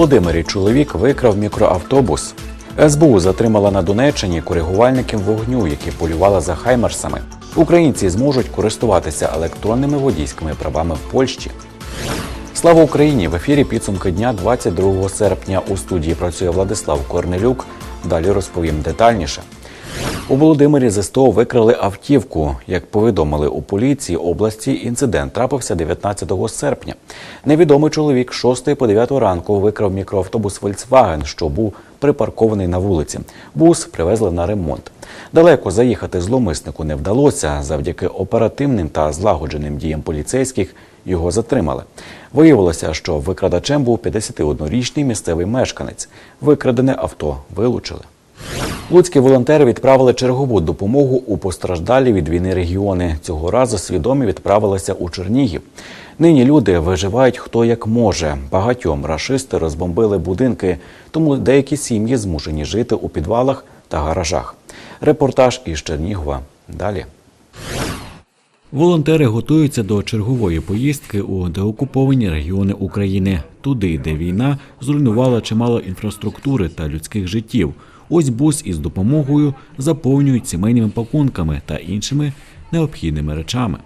Володимирі чоловік викрав мікроавтобус. СБУ затримала на Донеччині коригувальників вогню, які полювали за хаймерсами. Українці зможуть користуватися електронними водійськими правами в Польщі. Слава Україні! В ефірі підсумки дня 22 серпня. У студії працює Владислав Корнелюк. Далі розповім детальніше. У Володимирі ЗСТО викрали автівку. Як повідомили у поліції області, інцидент трапився 19 серпня. Невідомий чоловік з 6 по 9 ранку викрав мікроавтобус Volkswagen, що був припаркований на вулиці. Бус привезли на ремонт. Далеко заїхати зловмиснику не вдалося. Завдяки оперативним та злагодженим діям поліцейських його затримали. Виявилося, що викрадачем був 51-річний місцевий мешканець. Викрадене авто вилучили. Луцькі волонтери відправили чергову допомогу у постраждалі від війни регіони. Цього разу свідомі відправилися у Чернігів. Нині люди виживають хто як може. Багатьом рашисти розбомбили будинки, тому деякі сім'ї змушені жити у підвалах та гаражах. Репортаж із Чернігова. Далі. Волонтери готуються до чергової поїздки у деокуповані регіони України, туди, де війна зруйнувала чимало інфраструктури та людських життів. Ось бус із допомогою заповнюють сімейними пакунками та іншими необхідними речами.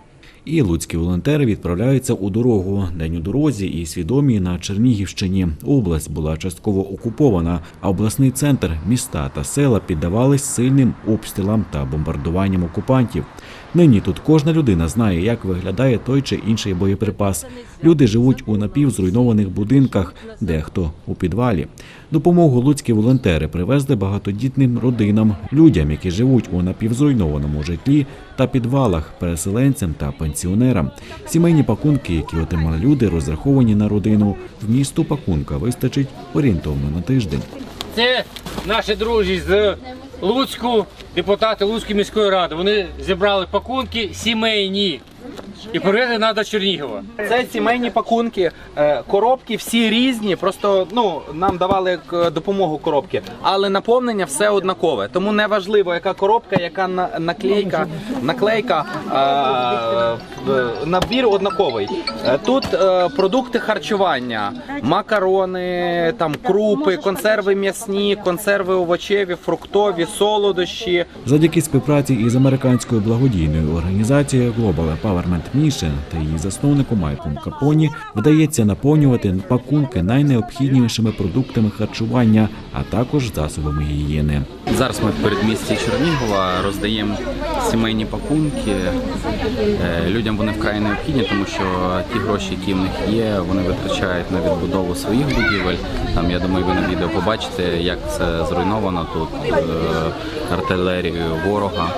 І луцькі волонтери відправляються у дорогу. День у дорозі і свідомі на Чернігівщині. Область була частково окупована, а обласний центр, міста та села піддавались сильним обстрілам та бомбардуванням окупантів. Нині тут кожна людина знає, як виглядає той чи інший боєприпас. Люди живуть у напівзруйнованих будинках, дехто у підвалі. Допомогу луцькі волонтери привезли багатодітним родинам, людям, які живуть у напівзруйнованому житлі та підвалах, переселенцям та пенсіонерам. Сімейні пакунки, які отримали люди, розраховані на родину. Вмісту пакунка вистачить орієнтовно на тиждень. Це наші друзі з Луцьку, депутати Луцької міської ради. Вони зібрали пакунки сімейні і нас до Чернігова. Це сімейні пакунки, е, коробки всі різні. Просто ну нам давали як допомогу коробки, але наповнення все однакове. Тому не важливо, яка коробка, яка на- наклейка, наклейка, е, е, набір однаковий. Е, Тут е, продукти харчування, макарони, там крупи, консерви м'ясні, консерви овочеві, фруктові, солодощі. Завдяки співпраці із американською благодійною організацією Global Empowerment Mission та її засновнику Майклом Капоні вдається наповнювати пакунки найнеобхіднішими продуктами харчування, а також засобами гігієни. Зараз ми в передмісті Чернігова роздаємо сімейні пакунки. Е, Людям вони вкрай необхідні, тому що ті гроші, які в них є, вони витрачають на відбудову своїх будівель. Там я думаю, ви на відео побачите, як це зруйновано тут е, артилерією ворога.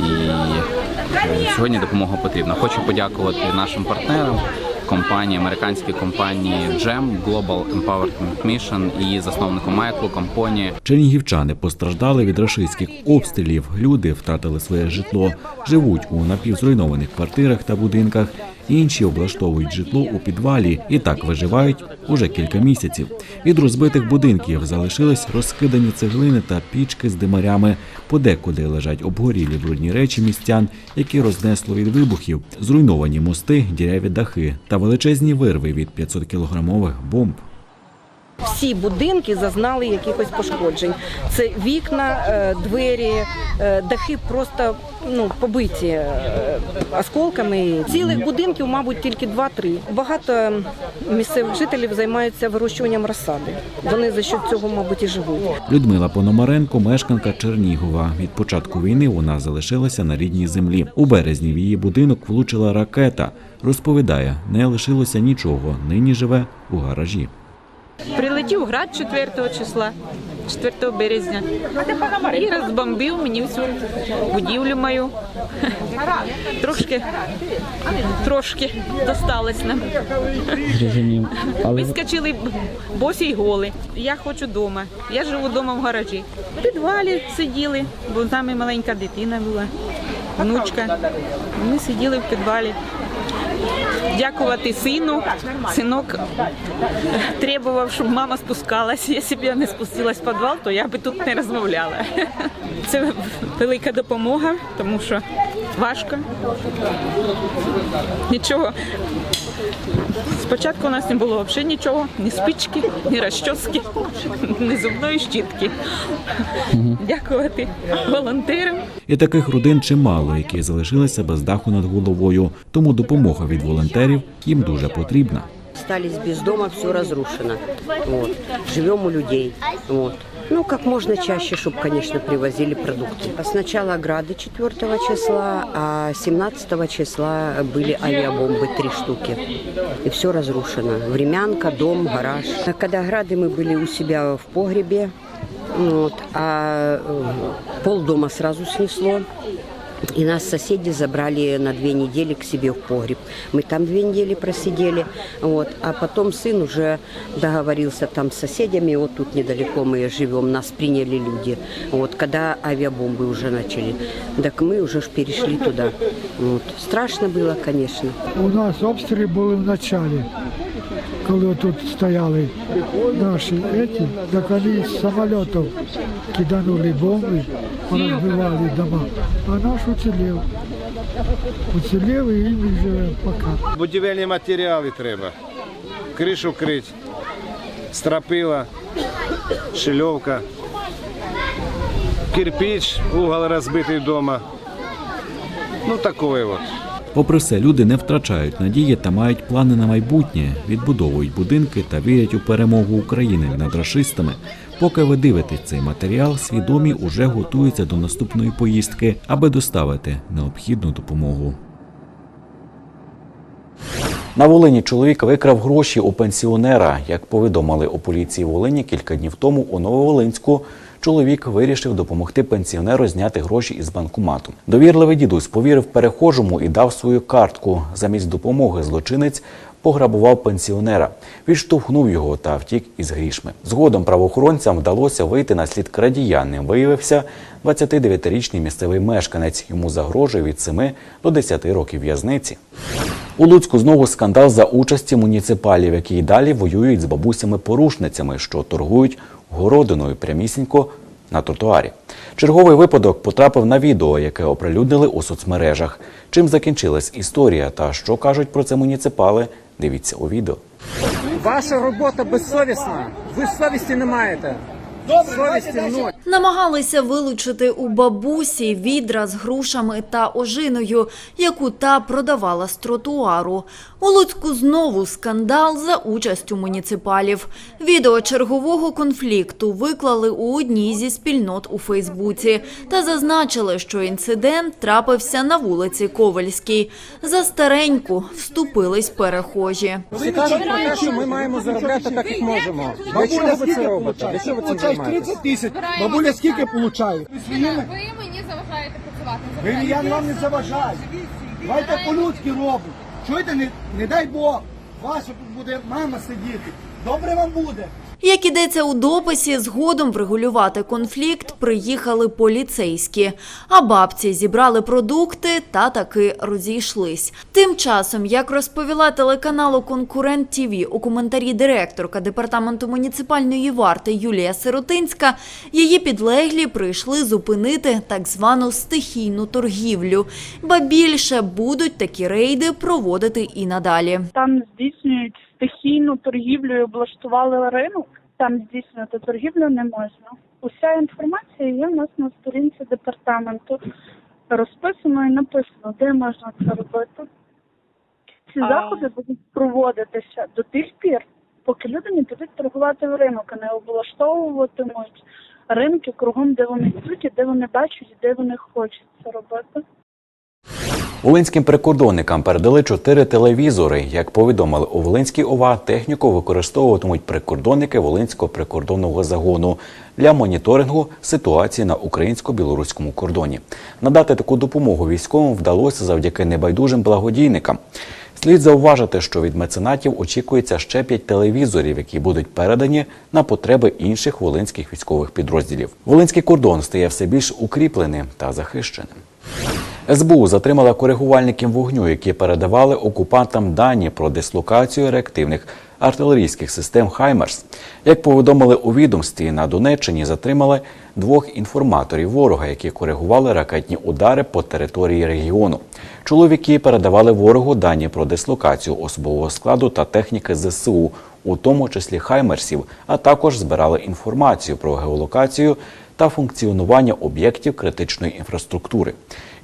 І е, сьогодні допомога потрібна. Хочу подякувати нашим партнерам. Компанії, американській компанії GEM, Global Empowerment Mission і її засновнику Майклу Компоні. Чернігівчани постраждали від рашистських обстрілів. Люди втратили своє житло, живуть у напівзруйнованих квартирах та будинках. Інші облаштовують житло у підвалі і так виживають уже кілька місяців. Від розбитих будинків залишились розкидані цеглини та пічки з димарями. Подекуди лежать обгорілі брудні речі містян, які рознесло від вибухів, зруйновані мости, діряві дахи та величезні вирви від 500-кілограмових бомб. Всі будинки зазнали якихось пошкоджень. Це вікна, е, двері, е, дахи просто ну, побиті е, осколками. Цілих будинків, мабуть, тільки 2-3. Багато місцевих жителів займаються вирощуванням розсади. Вони за що цього, мабуть, і живуть. Людмила Пономаренко, мешканка Чернігова. Від початку війни вона залишилася на рідній землі. У березні в її будинок влучила ракета. Розповідає, не лишилося нічого. Нині живе у гаражі. Прилетів град 4 числа, 4 березня. І розбомбив мені всю будівлю мою. Трошки, трошки досталось нам. Вискочили босі й голи. Я хочу вдома. Я живу вдома в гаражі. В підвалі сиділи, бо з нами маленька дитина була, внучка. Ми сиділи в підвалі. Дякувати сину. Синок требував, щоб мама спускалась. Якщо б я не спустилась в підвал, то я би тут не розмовляла. Це велика допомога, тому що Важко. Нічого. Спочатку у нас не було взагалі нічого, ні спички, ні розчоски, ні зубної щітки. Дякувати волонтерам. І таких родин чимало, які залишилися без даху над головою. Тому допомога від волонтерів їм дуже потрібна. Остались без дома, все разрушено. Вот. Живем у людей. Вот. Ну, как можно чаще, чтобы, конечно, привозили продукты. А Сначала грады 4 числа, а 17 числа были авиабомбы, три штуки. И все разрушено. Времянка, дом, гараж. А Когда грады мы были у себя в погребе, вот, а э, пол дома сразу снесло. И нас соседи забрали на две недели к себе в погреб. Мы там две недели просидели. Вот. А потом сын уже договорился там с соседями. Вот тут недалеко мы живем. Нас приняли люди. Вот. Когда авиабомбы уже начали. Так мы уже ж перешли туда. Вот. Страшно было, конечно. У нас обстріли були в началі, коли тут стояли наші еті, так вони з самольотів киданули бомби, розбивали дома. А наш уцілів. Уцілів і він живе поки. Будівельні матеріали треба. Кришу крить, стропила, шильовка, кирпич, угол розбитий вдома. Ну, такое вот. Попри все, люди не втрачають надії та мають плани на майбутнє, відбудовують будинки та вірять у перемогу України над рашистами. Поки ви дивитесь цей матеріал, свідомі уже готуються до наступної поїздки, аби доставити необхідну допомогу. На Волині чоловік викрав гроші у пенсіонера. Як повідомили у поліції Волині кілька днів тому у Нововолинську, чоловік вирішив допомогти пенсіонеру зняти гроші із банкомату. Довірливий дідусь повірив перехожому і дав свою картку. Замість допомоги злочинець пограбував пенсіонера, відштовхнув його та втік із грішми. Згодом правоохоронцям вдалося вийти на слід крадія. Ним виявився 29-річний місцевий мешканець. Йому загрожує від 7 до 10 років в'язниці. У Луцьку знову скандал за участі муніципалів, які й далі воюють з бабусями-порушницями, що торгують городиною прямісінько на тротуарі. Черговий випадок потрапив на відео, яке оприлюднили у соцмережах. Чим закінчилась історія та що кажуть про це муніципали? Дивіться у відео. Ваша робота безсовісна. Ви совісті не маєте. Намагалися вилучити у бабусі відра з грушами та ожиною, яку та продавала з тротуару. У Луцьку знову скандал за участю муніципалів. Відео чергового конфлікту виклали у одній зі спільнот у Фейсбуці та зазначили, що інцидент трапився на вулиці Ковальській. За стареньку вступились перехожі. Всі кажуть про те, що ми маємо заробляти так, як можемо. Для чого ви це робите? Для чого ви цим займаєтесь? тисяч. Бабуля скільки получає? Ви мені заважаєте працювати. Ви я вам не заважаю. Давайте по-людськи робимо. Чуєте, не, не дай Бог, ваша тут буде мама сидіти. Добре вам буде. Як ідеться у дописі, згодом врегулювати конфлікт приїхали поліцейські, а бабці зібрали продукти та таки розійшлись. Тим часом, як розповіла телеканалу Конкурент ТІВІ у коментарі директорка департаменту муніципальної варти Юлія Сиротинська, її підлеглі прийшли зупинити так звану стихійну торгівлю. Ба більше будуть такі рейди проводити і надалі. Там здійснюють стихійну торгівлю і облаштували ринок. Там здійснювати торгівлю не можна. Уся інформація є в нас на сторінці департаменту. Розписано і написано, де можна це робити. Ці заходи будуть проводитися до тих пір, поки люди не підуть торгувати в ринок, а не облаштовуватимуть ринки кругом, де вони йдуть, і де вони бачать, і де вони хочуть це робити. Волинським прикордонникам передали чотири телевізори. Як повідомили у Волинській ОВА, техніку використовуватимуть прикордонники Волинського прикордонного загону для моніторингу ситуації на українсько-білоруському кордоні. Надати таку допомогу військовим вдалося завдяки небайдужим благодійникам. Слід зауважити, що від меценатів очікується ще п'ять телевізорів, які будуть передані на потреби інших волинських військових підрозділів. Волинський кордон стає все більш укріпленим та захищеним. СБУ затримала коригувальників вогню, які передавали окупантам дані про дислокацію реактивних артилерійських систем Хаймерс. Як повідомили у відомстві, на Донеччині затримали двох інформаторів ворога, які коригували ракетні удари по території регіону. Чоловіки передавали ворогу дані про дислокацію особового складу та техніки ЗСУ, у тому числі Хаймерсів, а також збирали інформацію про геолокацію та функціонування об'єктів критичної інфраструктури.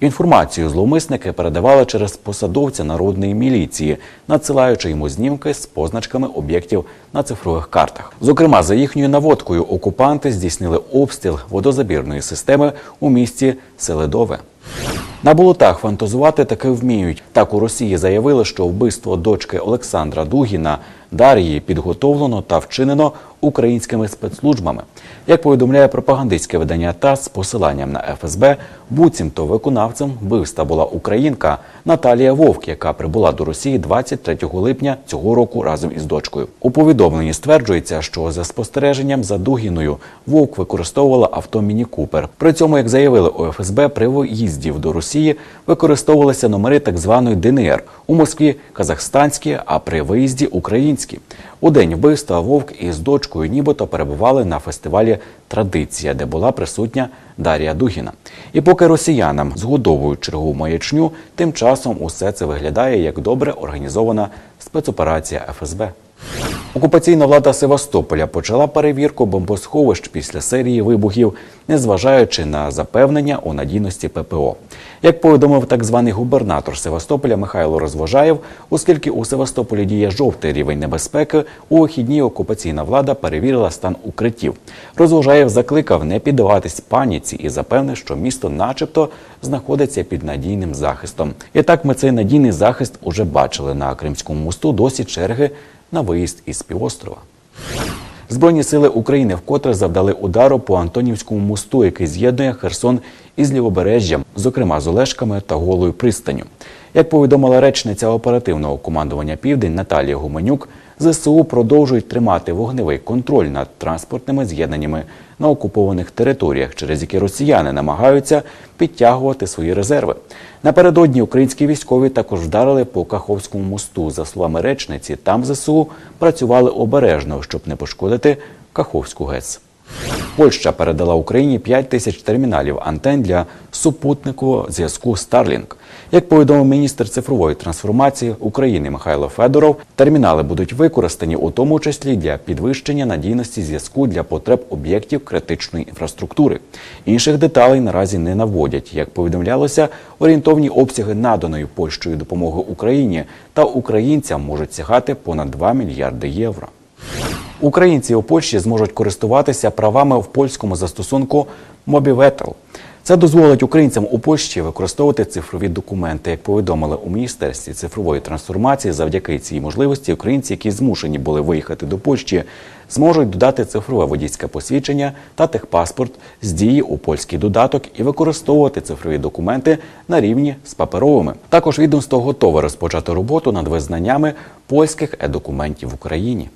Інформацію зловмисники передавали через посадовця народної міліції, надсилаючи йому знімки з позначками об'єктів на цифрових картах. Зокрема, за їхньою наводкою окупанти здійснили обстріл водозабірної системи у місті Селедове. На болотах фантазувати таки вміють. Так у Росії заявили, що вбивство дочки Олександра Дугіна Дар'ї підготовлено та вчинено українськими спецслужбами. Як повідомляє пропагандистське видання ТАСС з посиланням на ФСБ, буцімто виконавцем вбивства була українка Наталія Вовк, яка прибула до Росії 23 липня цього року разом із дочкою. У повідомленні стверджується, що за спостереженням за Дугіною Вовк використовувала авто Міні Купер. При цьому, як заявили у ФСБ, при виїзді до Росії використовувалися номери так званої ДНР у Москві казахстанські, а при виїзді українські. У день вбивства Вовк із дочкою нібито перебували на фестивалі Традиція, де була присутня Дар'я Дугіна. І поки росіянам згодовують чергову маячню, тим часом усе це виглядає як добре організована спецоперація ФСБ. Окупаційна влада Севастополя почала перевірку бомбосховищ після серії вибухів, незважаючи на запевнення у надійності ППО. Як повідомив так званий губернатор Севастополя Михайло Розвожаєв, оскільки у Севастополі діє жовтий рівень небезпеки, у вихідні окупаційна влада перевірила стан укриттів. Розвожаєв закликав не піддаватись паніці і запевнив, що місто, начебто, знаходиться під надійним захистом. І так ми цей надійний захист уже бачили на Кримському мосту. Досі черги на виїзд із півострова. Збройні сили України вкотре завдали удару по Антонівському мосту, який з'єднує Херсон із лівобережжям, зокрема з Олешками та Голою пристаню. Як повідомила речниця оперативного командування Південь Наталія Гуменюк, ЗСУ продовжують тримати вогневий контроль над транспортними з'єднаннями на окупованих територіях, через які росіяни намагаються підтягувати свої резерви. Напередодні українські військові також вдарили по Каховському мосту. За словами речниці, там ЗСУ працювали обережно, щоб не пошкодити Каховську ГЕС. Польща передала Україні 5 тисяч терміналів антен для супутникового зв'язку Starlink. Як повідомив міністр цифрової трансформації України Михайло Федоров, термінали будуть використані у тому числі для підвищення надійності зв'язку для потреб об'єктів критичної інфраструктури. Інших деталей наразі не наводять. Як повідомлялося, орієнтовні обсяги наданої Польщею допомоги Україні та українцям можуть сягати понад 2 мільярди євро. Українці у Польщі зможуть користуватися правами в польському застосунку Мобіветел. Це дозволить українцям у Польщі використовувати цифрові документи. Як повідомили у міністерстві цифрової трансформації, завдяки цій можливості українці, які змушені були виїхати до Польщі, зможуть додати цифрове водійське посвідчення та техпаспорт з дії у польський додаток і використовувати цифрові документи на рівні з паперовими. Також відомство готове розпочати роботу над визнаннями польських е-документів в Україні.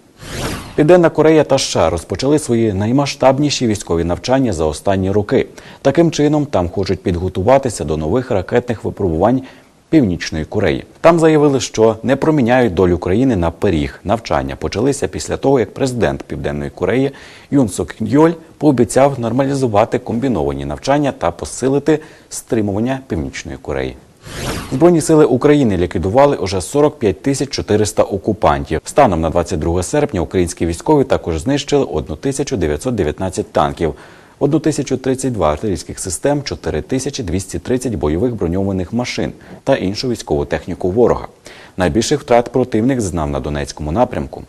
Південна Корея та США розпочали свої наймасштабніші військові навчання за останні роки. Таким чином, там хочуть підготуватися до нових ракетних випробувань Північної Кореї. Там заявили, що не проміняють долю країни на пиріг. Навчання почалися після того, як президент Південної Кореї Юн Сок Йоль пообіцяв нормалізувати комбіновані навчання та посилити стримування Північної Кореї. Збройні сили України ліквідували уже 45 тисяч 400 окупантів. Станом на 22 серпня українські військові також знищили 1919 танків, 1032 артилерійських систем, 4230 бойових броньованих машин та іншу військову техніку ворога. Найбільших втрат противник знав на Донецькому напрямку.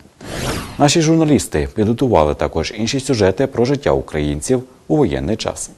Наші журналісти підготували також інші сюжети про життя українців у воєнний час.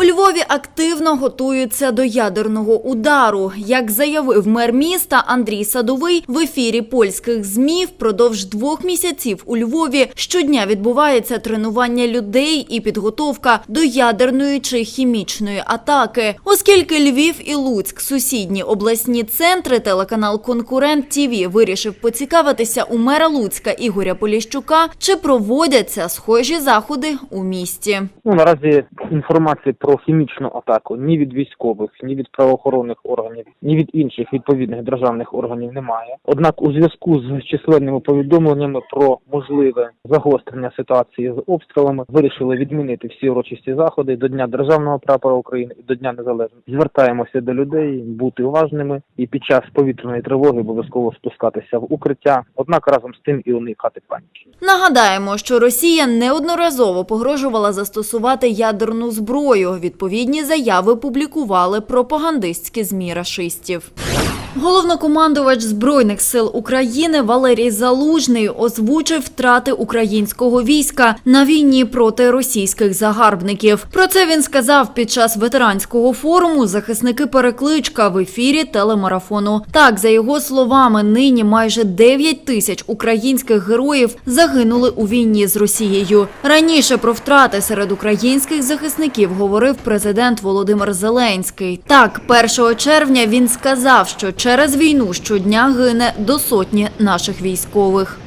У Львові активно готуються до ядерного удару. Як заявив мер міста Андрій Садовий в ефірі польських ЗМІ, впродовж двох місяців у Львові щодня відбувається тренування людей і підготовка до ядерної чи хімічної атаки. Оскільки Львів і Луцьк сусідні обласні центри, телеканал Конкурент ТІВІ вирішив поцікавитися у мера Луцька Ігоря Поліщука, чи проводяться схожі заходи у місті. Ну, наразі інформації про хімічну атаку ні від військових, ні від правоохоронних органів, ні від інших відповідних державних органів немає. Однак, у зв'язку з численними повідомленнями про можливе загострення ситуації з обстрілами, вирішили відмінити всі урочисті заходи до Дня державного прапора України і до Дня Незалежності. Звертаємося до людей бути уважними і під час повітряної тривоги обов'язково спускатися в укриття. Однак разом з тим і уникати паніки. Нагадаємо, що Росія неодноразово погрожувала застосувати ядерну зброю. Відповідні заяви публікували пропагандистські змі рашистів. Головнокомандувач Збройних сил України Валерій Залужний озвучив втрати українського війська на війні проти російських загарбників. Про це він сказав під час ветеранського форуму захисники перекличка в ефірі телемарафону. Так, за його словами, нині майже 9 тисяч українських героїв загинули у війні з Росією. Раніше про втрати серед українських захисників говорив президент Володимир Зеленський. Так, 1 червня він сказав, що через війну щодня гине до сотні наших військових.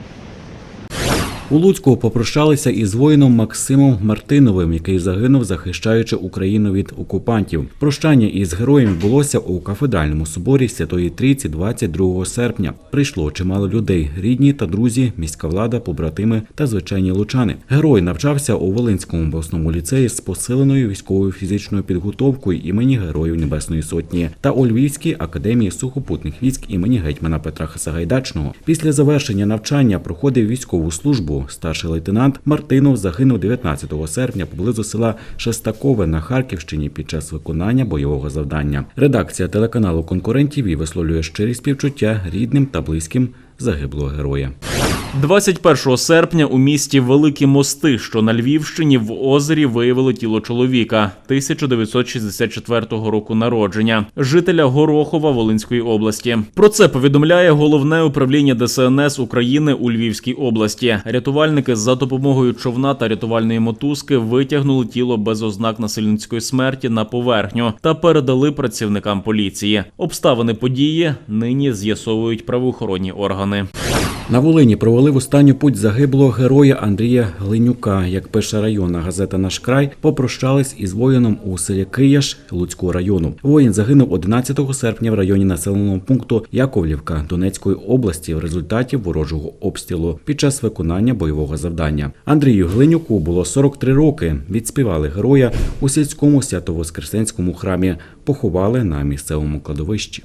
У Луцьку попрощалися із воїном Максимом Мартиновим, який загинув, захищаючи Україну від окупантів. Прощання із героєм відбулося у кафедральному соборі Святої Трійці 22 серпня. Прийшло чимало людей: рідні та друзі, міська влада, побратими та звичайні лучани. Герой навчався у Волинському обласному ліцеї з посиленою військовою фізичною підготовкою імені Героїв Небесної Сотні та у Львівській академії сухопутних військ імені гетьмана Петра Сагайдачного. Після завершення навчання проходив військову службу. Старший лейтенант Мартинов загинув 19 серпня поблизу села Шестакове на Харківщині під час виконання бойового завдання. Редакція телеканалу конкурентів і висловлює щирі співчуття рідним та близьким загиблого героя. 21 серпня у місті Великі Мости, що на Львівщині, в озері виявили тіло чоловіка 1964 року народження, жителя Горохова Волинської області. Про це повідомляє головне управління ДСНС України у Львівській області. Рятувальники за допомогою човна та рятувальної мотузки витягнули тіло без ознак насильницької смерті на поверхню та передали працівникам поліції. Обставини події нині з'ясовують правоохоронні органи. На Волині провели в останню путь загиблого героя Андрія Глинюка. Як пише районна газета Наш край, попрощались із воїном у селі Кияш Луцького району. Воїн загинув 11 серпня в районі населеного пункту Яковлівка Донецької області в результаті ворожого обстрілу під час виконання бойового завдання. Андрію Глинюку було 43 роки. Відспівали героя у сільському свято-воскресенському храмі. Поховали на місцевому кладовищі.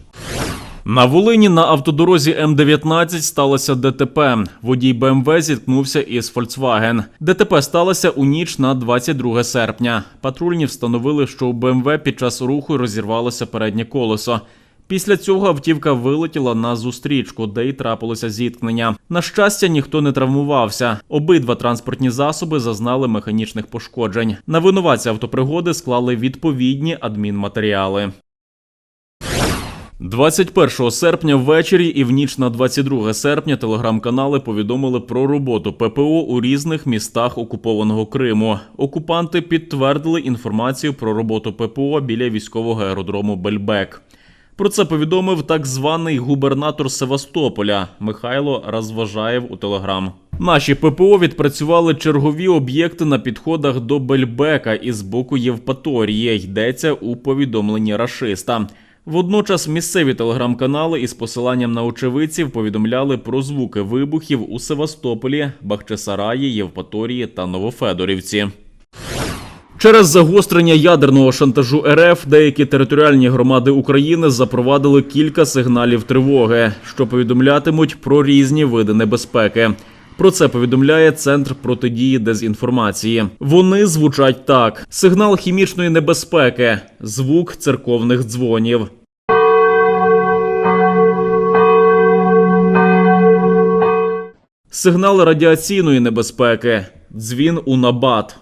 На Волині на автодорозі М19 сталося ДТП. Водій БМВ зіткнувся із Volkswagen. ДТП сталося у ніч на 22 серпня. Патрульні встановили, що у БМВ під час руху розірвалося переднє колесо. Після цього автівка вилетіла на зустрічку, де й трапилося зіткнення. На щастя, ніхто не травмувався. Обидва транспортні засоби зазнали механічних пошкоджень. На винуватця автопригоди склали відповідні адмінматеріали. 21 серпня ввечері і в ніч на 22 серпня телеграм-канали повідомили про роботу ППО у різних містах окупованого Криму. Окупанти підтвердили інформацію про роботу ППО біля військового аеродрому Бельбек. Про це повідомив так званий губернатор Севастополя Михайло Розважаєв у Телеграм. Наші ППО відпрацювали чергові об'єкти на підходах до Бельбека із боку Євпаторії. Йдеться у повідомленні рашиста. Водночас місцеві телеграм-канали із посиланням на очевидців повідомляли про звуки вибухів у Севастополі, Бахчисараї, Євпаторії та Новофедорівці. Через загострення ядерного шантажу РФ деякі територіальні громади України запровадили кілька сигналів тривоги, що повідомлятимуть про різні види небезпеки. Про це повідомляє Центр протидії дезінформації. Вони звучать так: сигнал хімічної небезпеки, звук церковних дзвонів. Сигнал радіаційної небезпеки, дзвін у набат.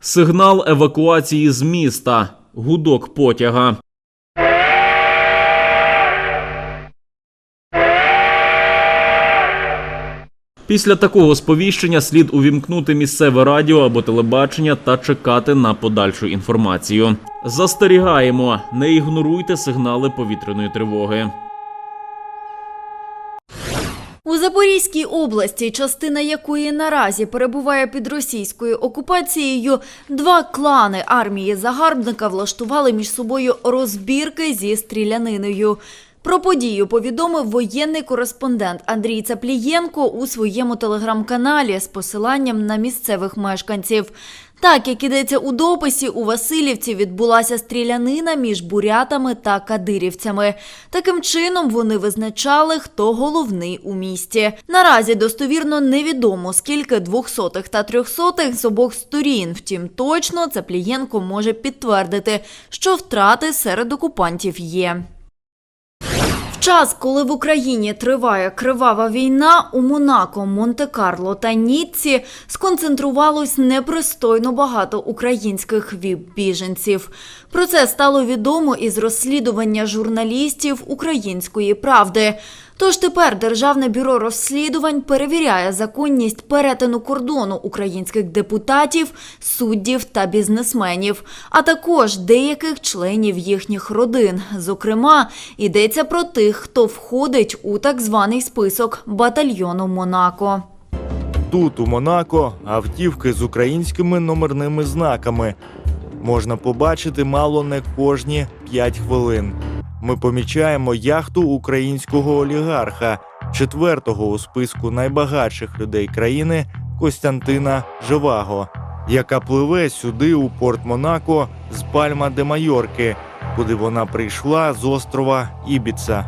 Сигнал евакуації з міста, гудок потяга. Після такого сповіщення слід увімкнути місцеве радіо або телебачення та чекати на подальшу інформацію. Застерігаємо, не ігноруйте сигнали повітряної тривоги. У Запорізькій області, частина якої наразі перебуває під російською окупацією, два клани армії загарбника влаштували між собою розбірки зі стріляниною. Про подію повідомив воєнний кореспондент Андрій Цаплієнко у своєму телеграм-каналі з посиланням на місцевих мешканців. Так, як ідеться у дописі, у Васильівці відбулася стрілянина між бурятами та кадирівцями. Таким чином вони визначали, хто головний у місті. Наразі достовірно невідомо, скільки двохсотих та трьохсотих з обох сторін. Втім, точно Цаплієнко може підтвердити, що втрати серед окупантів є. Час, коли в Україні триває кривава війна, у Монако, Монте-Карло та Ніцці сконцентрувалось непристойно багато українських віп-біженців. Про це стало відомо із розслідування журналістів Української правди. Тож тепер Державне бюро розслідувань перевіряє законність перетину кордону українських депутатів, суддів та бізнесменів, а також деяких членів їхніх родин. Зокрема, йдеться про тих, хто входить у так званий список батальйону Монако. Тут, у Монако, автівки з українськими номерними знаками. Можна побачити мало не кожні 5 хвилин. Ми помічаємо яхту українського олігарха, четвертого у списку найбагатших людей країни Костянтина Живаго, яка пливе сюди у порт Монако з Пальма де Майорки, куди вона прийшла з острова Ібіца.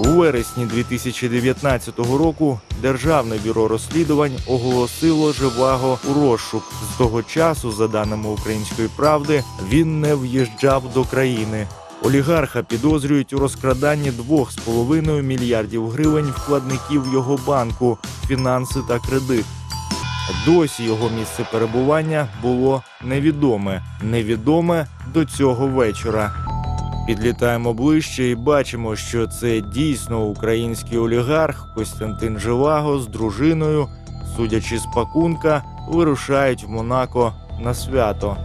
У вересні 2019 року Державне бюро розслідувань оголосило Живаго у розшук. З того часу, за даними української правди, він не в'їжджав до країни. Олігарха підозрюють у розкраданні 2,5 мільярдів гривень вкладників його банку, фінанси та кредит. Досі його місце перебування було невідоме. Невідоме до цього вечора. Підлітаємо ближче і бачимо, що це дійсно український олігарх Костянтин Живаго з дружиною, судячи з пакунка, вирушають в Монако на свято.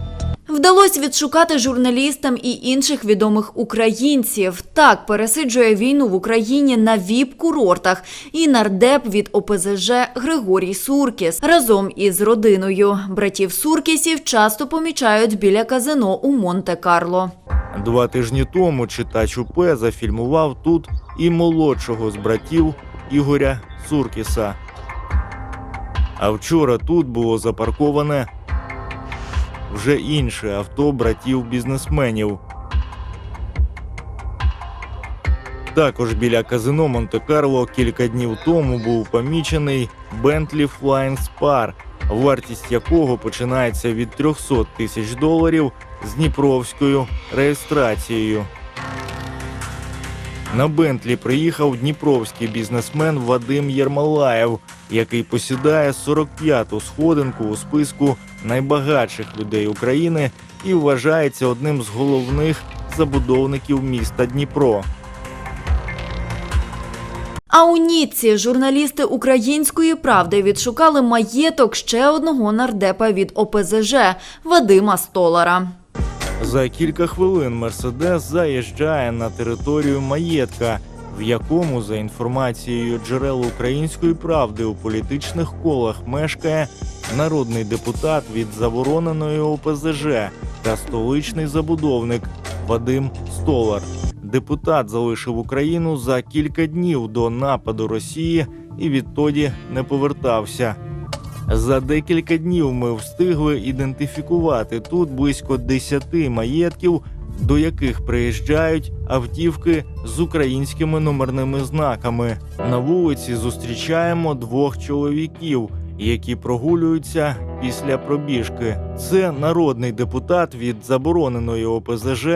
Вдалося відшукати журналістам і інших відомих українців. Так пересиджує війну в Україні на віп-курортах і нардеп від ОПЗЖ Григорій Суркіс разом із родиною. Братів Суркісів часто помічають біля казино у Монте-Карло. Два тижні тому читач УП зафільмував тут і молодшого з братів Ігоря Суркіса. А вчора тут було запарковане вже інше авто братів-бізнесменів. Також біля казино Монте-Карло кілька днів тому був помічений Bentley Flying Spar, вартість якого починається від 300 тисяч доларів з дніпровською реєстрацією. На Бентлі приїхав дніпровський бізнесмен Вадим Єрмолаєв, який посідає 45-ту сходинку у списку найбагатших людей України і вважається одним з головних забудовників міста Дніпро. А у Ніцці журналісти української правди відшукали маєток ще одного нардепа від ОПЗЖ Вадима Столара. За кілька хвилин Мерседес заїжджає на територію маєтка, в якому, за інформацією джерел української правди у політичних колах мешкає народний депутат від забороненої ОПЗЖ та столичний забудовник Вадим Столар. Депутат залишив Україну за кілька днів до нападу Росії і відтоді не повертався. За декілька днів ми встигли ідентифікувати тут близько 10 маєтків, до яких приїжджають автівки з українськими номерними знаками. На вулиці зустрічаємо двох чоловіків, які прогулюються після пробіжки. Це народний депутат від забороненої ОПЗЖ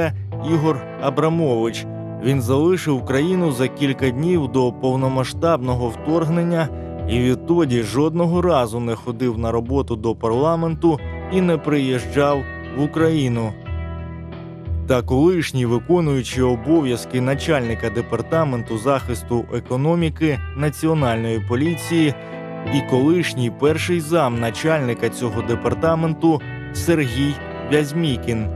Ігор Абрамович. Він залишив країну за кілька днів до повномасштабного вторгнення і відтоді жодного разу не ходив на роботу до парламенту і не приїжджав в Україну. Та колишній виконуючий обов'язки начальника департаменту захисту економіки Національної поліції і колишній перший зам начальника цього департаменту Сергій Вязьмікін.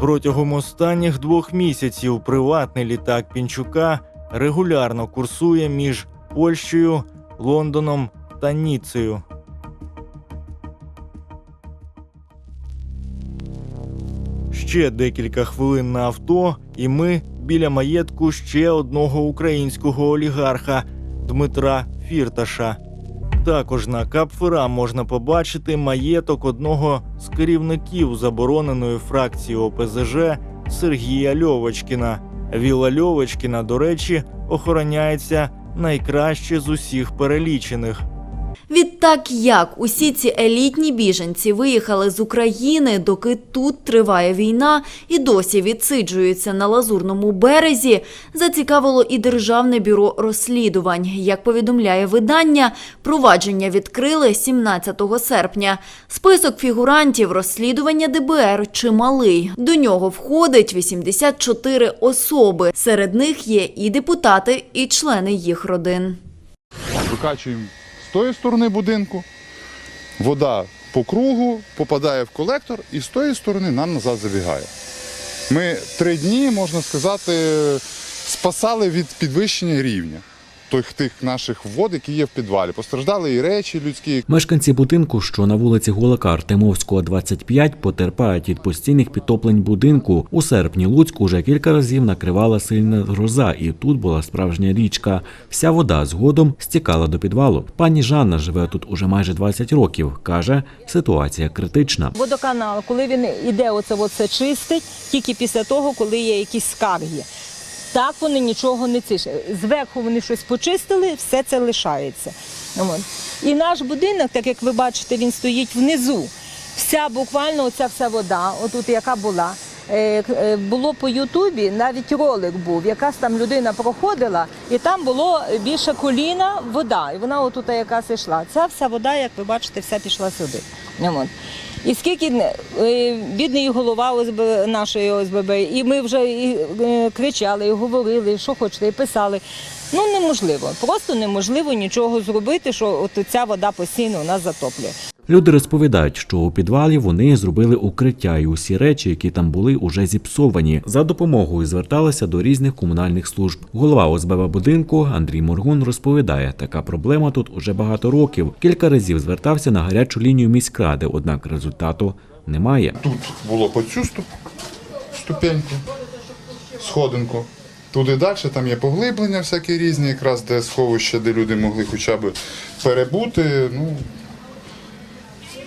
Протягом останніх двох місяців приватний літак Пінчука регулярно курсує між Польщею Лондоном та Ніцею. Ще декілька хвилин на авто, і ми біля маєтку ще одного українського олігарха Дмитра Фірташа. Також на Капфера можна побачити маєток одного з керівників забороненої фракції ОПЗЖ Сергія Льовочкіна. Віла Льовочкіна, до речі, охороняється найкраще з усіх перелічених. Відтак, як усі ці елітні біженці виїхали з України, доки тут триває війна і досі відсиджуються на лазурному березі, зацікавило і Державне бюро розслідувань. Як повідомляє видання, провадження відкрили 17 серпня. Список фігурантів розслідування ДБР чималий. До нього входить 84 особи. Серед них є і депутати, і члени їх родин. Викачуємо з тої сторони будинку, вода по кругу попадає в колектор і з тої сторони нам назад забігає. Ми три дні, можна сказати, спасали від підвищення рівня тих, тих наших вод, які є в підвалі. Постраждали і речі людські, Мешканці будинку, що на вулиці Гулака Артемовського, 25, потерпають від постійних підтоплень будинку. У серпні Луцьку вже кілька разів накривала сильна гроза, і тут була справжня річка. Вся вода згодом стікала до підвалу. Пані Жанна живе тут уже майже 20 років. каже, ситуація критична. Водоканал, коли він іде, оце оце чистить, тільки після того, коли є якісь скарги. Так вони нічого не цишать. Зверху вони щось почистили, все це лишається. І наш будинок, так як ви бачите, він стоїть внизу. Вся буквально оця вся вода, отут яка була. е, е, Було по Ютубі, навіть ролик був, якась там людина проходила, і там було більше коліна вода. І вона отут якась йшла. Ця вся вода, як ви бачите, вся пішла сюди. І скільки е, бідний голова ОСБ, нашої ОСББ, і ми вже і, е, кричали, і говорили, що хочете, і писали. Ну неможливо, просто неможливо нічого зробити, що от ця вода постійно у нас затоплює. Люди розповідають, що у підвалі вони зробили укриття, і усі речі, які там були, уже зіпсовані. За допомогою зверталися до різних комунальних служб. Голова ОСББ будинку Андрій Моргун розповідає, така проблема тут уже багато років. Кілька разів звертався на гарячу лінію міськради, однак результату немає. Тут було по цю ступ... ступеньку, сходинку. Туди далі там є поглиблення всякі різні, якраз де сховище, де люди могли хоча б перебути. Ну,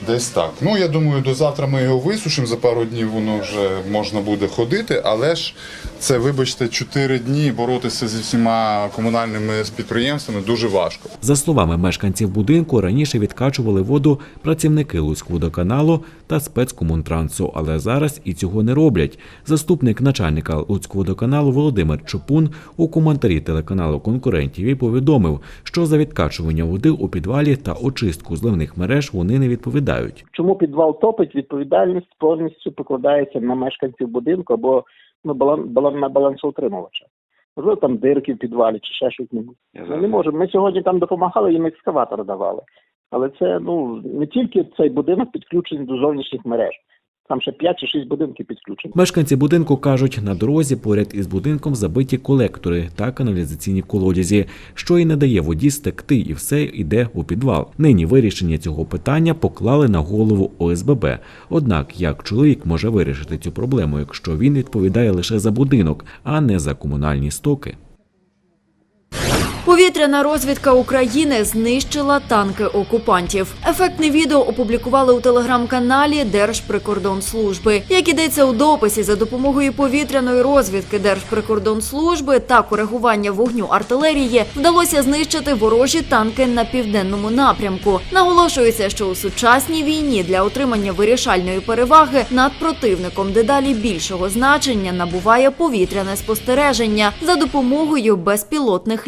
десь так. Ну, я думаю, до завтра ми його висушимо, за пару днів воно вже можна буде ходити, але ж це, вибачте, 4 дні боротися зі всіма комунальними підприємствами дуже важко. За словами мешканців будинку, раніше відкачували воду працівники Луцькводоканалу та спецкомунтрансу, але зараз і цього не роблять. Заступник начальника Луцькводоканалу Володимир Чопун у коментарі телеканалу конкурентів і повідомив, що за відкачування води у підвалі та очистку зливних мереж вони не відповідають. Чому підвал топить? Відповідальність повністю покладається на мешканців будинку або ну, балан, балан, на балансоутримувача. Можливо, там дирки в підвалі чи ще щось небудь. Ми не можемо. Ми сьогодні там допомагали, їм екскаватор давали. Але це ну не тільки цей будинок підключений до зовнішніх мереж. Там ще 5 чи 6 будинків підключені. Мешканці будинку кажуть, на дорозі поряд із будинком забиті колектори та каналізаційні колодязі, що і не дає воді стекти, і все йде у підвал. Нині вирішення цього питання поклали на голову ОСББ. Однак, як чоловік може вирішити цю проблему, якщо він відповідає лише за будинок, а не за комунальні стоки? Повітряна розвідка України знищила танки окупантів. Ефектне відео опублікували у телеграм-каналі Держприкордонслужби. Як ідеться у дописі, за допомогою повітряної розвідки Держприкордонслужби та коригування вогню артилерії вдалося знищити ворожі танки на південному напрямку. Наголошується, що у сучасній війні для отримання вирішальної переваги над противником дедалі більшого значення набуває повітряне спостереження за допомогою безпілотних